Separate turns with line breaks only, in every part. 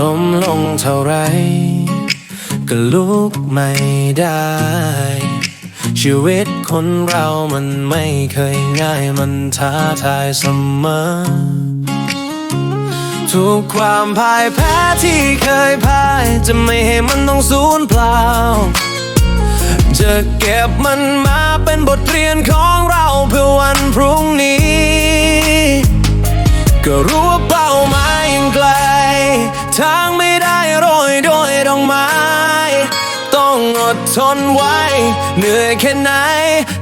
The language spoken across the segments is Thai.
ล้มลงเท่าไร ก็ลุกไม่ได้ ชีวิตคนเรามันไม่เคยง่ายมันท้าทายเสมอ ทุกความพ่ายแพ้ที่เคยพ่าย จะไม่ให้มันต้องสูญเปล่า จะเก็บมันมาเป็นบทเรียนของเราเพื่อวันพรุ่งนี้ ก็รู้ว่า องอดทนไว้ เหนื่อยแค่ไหน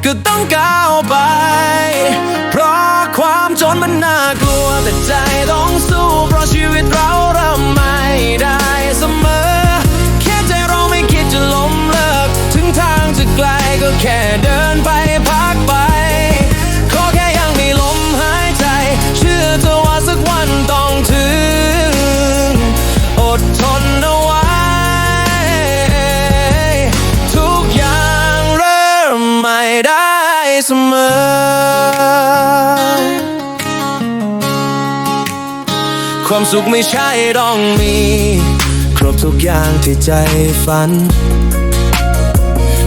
ก็ต้องก้าวไป เพราะความจนมันน่ากลัวแต่ใจต้องสู้เพราะชีวิตเราเริ่มไม่ได้ เสมอ ความสุขไม่ใช่ต้องมี ครบทุกอย่างที่ใจฝัน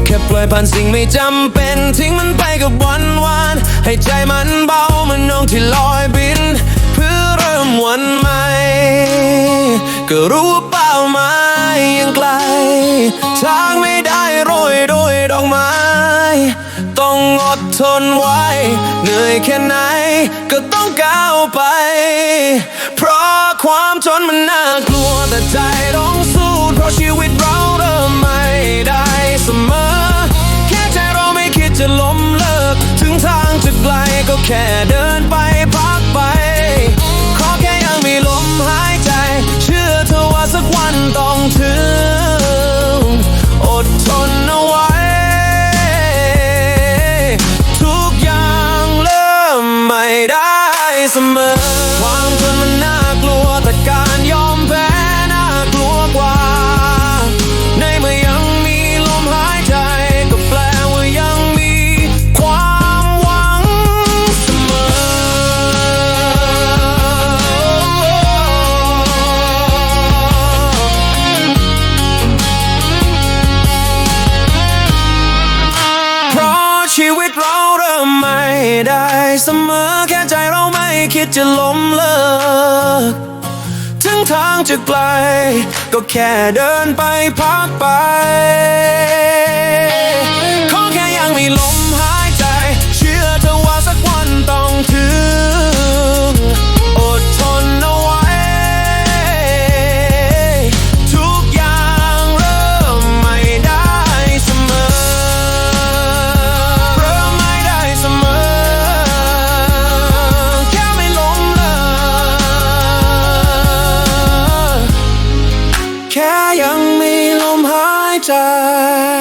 แค่ปล่อยผ่านสิ่งไม่จำเป็น ทิ้งมันไปกับวันวาน ให้ใจมันเบาเหมันนกที่ลอยบิน เพื่อเริ่มวันใหม่ ก็รู้ว่าเป้าหมายยังไกล ทางไม่ ทนไว้เหนื่อยแค่ไหน ก็ต้องก้าวไป เพราะความจนมันน่ากลัวแต่ใจต้องสู้เพราะชีวิตเราเริ่มไม่ได้เสมอ แค่ใจเราไม่คิดจะล้มเลิก ถึงทางจะไกลก็แค่เดินไปพักไป ขอแค่ยังมีลมหายใจ เชื่อเธอว่าสักวันต้องถึง ชีวิตเราเริ่มไม่ได้เสมอแค่ใจเราไม่คิดจะล้มเลิก ถึงทางจะไกล ก็แค่เดินไปพักไป my time.